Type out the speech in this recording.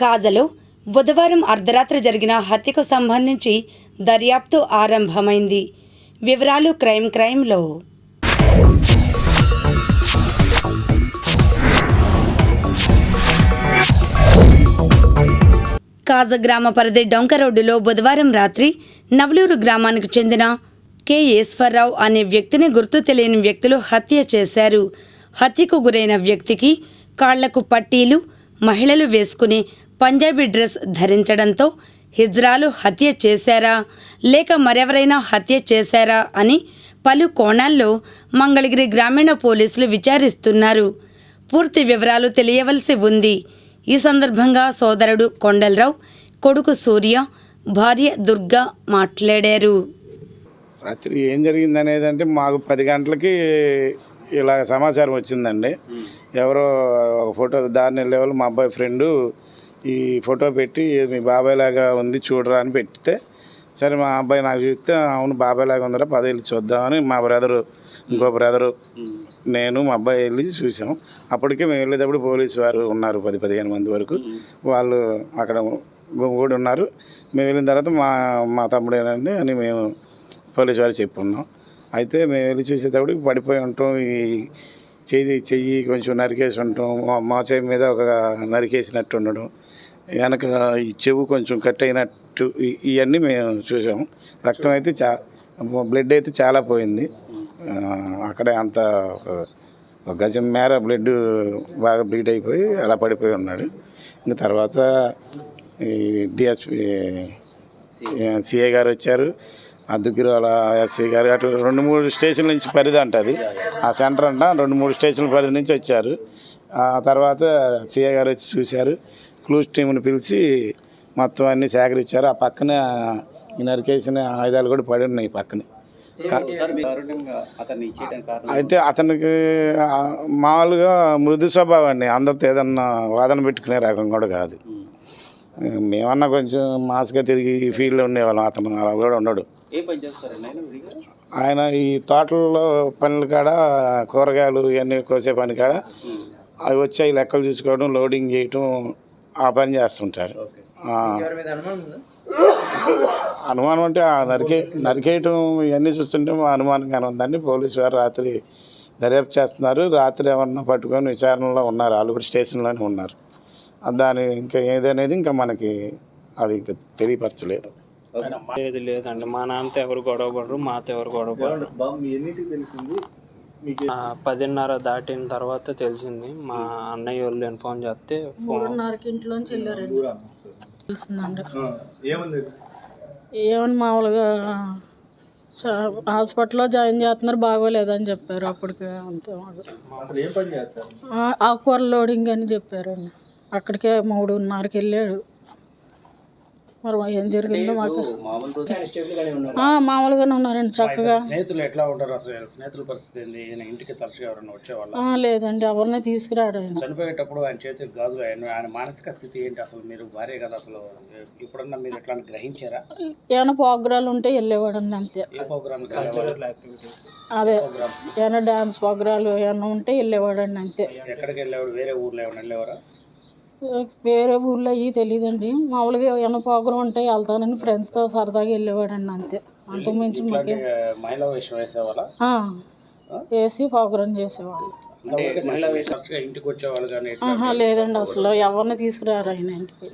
కాజలో బుధవారం అర్ధరాత్రి జరిగిన హత్యకు సంబంధించి దర్యాప్తు ఆరంభమైంది. వివరాలు క్రైమ్ క్రైమ్లో. కాజ గ్రామ పరిధి డొంక రోడ్డులో బుధవారం రాత్రి నవలూరు గ్రామానికి చెందిన కె. అనే వ్యక్తిని గుర్తు తెలియని వ్యక్తులు హత్య చేశారు. హత్యకు గురైన వ్యక్తికి కాళ్ళకు పట్టీలు మహిళలు వేసుకునే పంజాబీ డ్రెస్ ధరించడంతో హిజ్రాలు హత్య చేశారా? లేక మరెవరైనా హత్య చేశారా? అని పలు కోణాల్లో మంగళగిరి గ్రామీణ పోలీసులు విచారిస్తున్నారు. పూర్తి వివరాలు తెలియవలసి ఉంది. ఈ సందర్భంగా సోదరుడు కొండలరావు కొడుకు సూర్య భార్య దుర్గా మాట్లాడారు. రాత్రి ఏం జరిగింది అనేది అంటే మాకు పది గంటలకి ఇలా సమాచారం వచ్చిందండి. ఎవరో ఒక ఫోటో దారిని వెళ్ళే వాళ్ళు మా అబ్బాయి ఫ్రెండు ఈ ఫోటో పెట్టి మీ బాబాయ్ లాగా ఉంది చూడరా అని పెడితే సరే మా అబ్బాయి నాకు చూస్తే అవును బాబాయ్ లాగా ఉందిరా పది వెళ్ళి చూద్దామని మా బ్రదరు ఇంకో బ్రదరు నేను మా అబ్బాయి వెళ్ళి చూసాం. అప్పటికే మేము వెళ్ళేటప్పుడు పోలీసు వారు ఉన్నారు పది పదిహేను మంది వరకు. వాళ్ళు అక్కడ కూడా ఉన్నారు. మేము వెళ్ళిన తర్వాత మా మా తమ్ముడేనండి అని మేము పోలీసు వారు చెప్పున్నాం. అయితే మేము వెళ్ళి చూసేటప్పుడు పడిపోయి ఉంటాం ఈ చెయ్యి చెయ్యి కొంచెం నరికేసి ఉంటాం మా- మా చెయ్యి మీద ఒక నరికేసినట్టు ఉండడం. వెనక ఈ చెవు కొంచెం కట్ అయినట్టు ఇవన్నీ మేము చూసాము రక్తం అయితే చా బ్లడ్ అయితే చాలా పోయింది. అక్కడే అంత ఒక గజం మేర బ్లడ్ బాగా బ్లీడ్ అయిపోయి అలా పడిపోయి ఉన్నాడు. ఇంకా తర్వాత ఈ డిఎస్పి సిఐ గారు వచ్చారు. ఆ దుగ్గిరాల ఎస్ఐ గారు అటు రెండు మూడు స్టేషన్ల నుంచి పరిధి అంటది ఆ సెంటర్ అంట. రెండు మూడు స్టేషన్ల పరిధి నుంచి వచ్చారు. ఆ తర్వాత సిఐ గారు వచ్చి చూశారు. క్లూస్ టీంని పిలిచి మొత్తం అన్నీ సేకరించారు. ఆ పక్కన ఈ నరికేసిన ఆయుధాలు కూడా పడి ఉన్నాయి పక్కన. అయితే అతనికి మామూలుగా మృదు స్వభావం అండి. అందరితో ఏదన్నా వాదన పెట్టుకునే రకం కూడా కాదు. మేమన్నా కొంచెం మాస్గా తిరిగి ఈ ఫీల్డ్లో ఉండేవాళ్ళం. అతను అలా కూడా ఉండడు. ఆయన ఈ తోటల్లో పనుల కాడ కూరగాయలు ఇవన్నీ కోసే పని కాడ అవి వచ్చి అవి లెక్కలు చూసుకోవడం లోడింగ్ చేయటం ఆ పని చేస్తుంటారు. అనుమానం అంటే ఆ నరికే నరికేయటం ఇవన్నీ చూస్తుంటే మా అనుమానంగానే ఉందండి. పోలీసు వారు రాత్రి దర్యాప్తు చేస్తున్నారు. రాత్రి ఏమన్నా పట్టుకొని విచారణలో ఉన్నారు. వాళ్ళు కూడా స్టేషన్లోనే ఉన్నారు. దాని ఇంకా ఏదనేది ఇంకా మనకి అది ఇంకా తెలియపరచలేదు. లేదు లేదండి. మా నాన్నతో ఎవరు గొడవ పడరు మాతో ఎవరు గొడవ పడరు. బాబు మీ ఎన్నింటికి తెలిసింది? మీకు పదిన్నర దాటిన తర్వాత తెలిసింది. మా అన్నయ్య వాళ్ళు ఇన్ఫార్మ్ చేస్తే ఫోన్ మూడున్నరకి ఇంట్లోంచి వెళ్ళారండి. ఏముంది? ఏమని మామూలుగా హాస్పిటల్లో జాయిన్ చేస్తున్నారు బాగోలేదని చెప్పారు అప్పటికి అంతే ఆకుకూర లోడింగ్ అని చెప్పారండి. అక్కడికే మూడున్నరకి వెళ్ళాడు. మరి ఏం జరిగిందో మాకు మామూలుగానే ఉన్నారండి చక్కగా. స్నేహితులు ఎట్లా ఉంటారు అసలు? స్నేహితుల పరిస్థితి ఏంది? ఈయన ఇంటికి తరచుగా ఎవరైనా వచ్చేవాళ్ళ? ఆ, లేదండి ఎవరిని తీసుకురాడండి చనిపోయేటప్పుడు ఆయన చేతికి గాజులు ఆయన ఆయన మానసిక స్థితి ఏంటి అసలు? మీరు భార్య కదా అసలు? ఇప్పుడన్నా మీరు ఎట్లా గ్రహించారా? ఏమైనా ప్రోగ్రాలు ఉంటే వెళ్ళేవాడండి అంతే. ఏ ప్రోగ్రామ్ అదే ఏమైనా డ్యాన్స్ ప్రోగ్రాలు ఏమైనా ఉంటే వెళ్ళేవాడండి అంతే. ఎక్కడికి వెళ్ళేవాడు వేరే ఊర్లో ఏమైనా వెళ్ళేవారా? వేరే ఊర్లో అయ్యి తెలియదండి మామూలుగా ఏమైనా ప్రోగ్రాం ఉంటే వెళ్తానని ఫ్రెండ్స్తో సరదాగా వెళ్ళేవాడండి అంతే. అంతకుమించి మాకే వేసి ప్రోగ్రాం చేసేవాళ్ళు. లేదండి అసలు. ఎవరిని తీసుకురారు ఆయన ఇంటికి.